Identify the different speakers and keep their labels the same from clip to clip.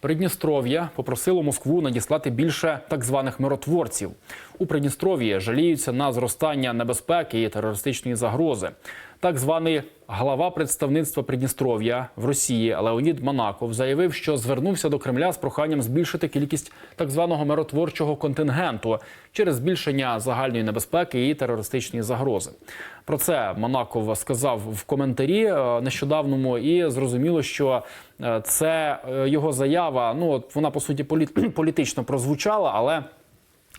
Speaker 1: Придністров'я попросило Москву надіслати більше так званих миротворців. У Придністров'ї жаліються на зростання небезпеки і терористичної загрози. Так званий глава представництва Придністров'я в Росії Леонід Монаков заявив, що звернувся до Кремля з проханням збільшити кількість так званого миротворчого контингенту через збільшення загальної небезпеки і терористичної загрози. Про це Монаков сказав в коментарі е, нещодавному, і зрозуміло, що е, це е, його заява. Ну от вона по суті політ- політично прозвучала, але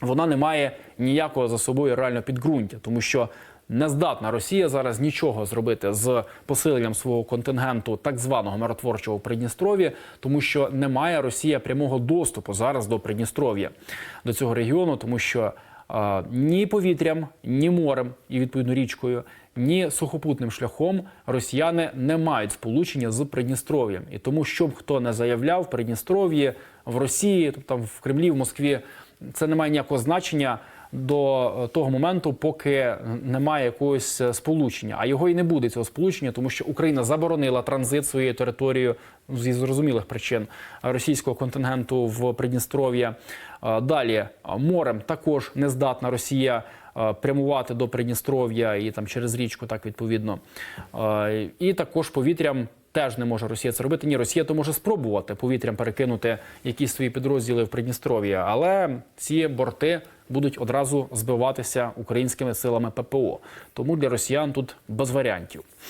Speaker 1: вона не має ніякого за собою реального підґрунтя, тому що не здатна Росія зараз нічого зробити з посиленням свого контингенту так званого миротворчого в Придністров'ї, тому що не має Росія прямого доступу зараз до Придністров'я, до цього регіону, тому що е, ні повітрям, ні морем і відповідно річкою, ні сухопутним шляхом росіяни не мають сполучення з Придністров'ям. І тому, що б хто не заявляв Придністров'ї, в Росії, тобто в Кремлі, в Москві, це не має ніякого значення до е, того моменту, поки немає якогось е, сполучення. А його і не буде цього сполучення, тому що Україна заборонила транзит своєю територією зі зрозумілих причин російського контингенту в Придністров'я. Е, Далі морем також не здатна Росія прямувати до Придністров'я і там через річку, так відповідно. І також повітрям. Теж не може Росія це робити. Ні, Росія то може спробувати повітрям перекинути якісь свої підрозділи в Придністров'я, але ці борти будуть одразу збиватися українськими силами ППО. Тому для росіян тут без варіантів.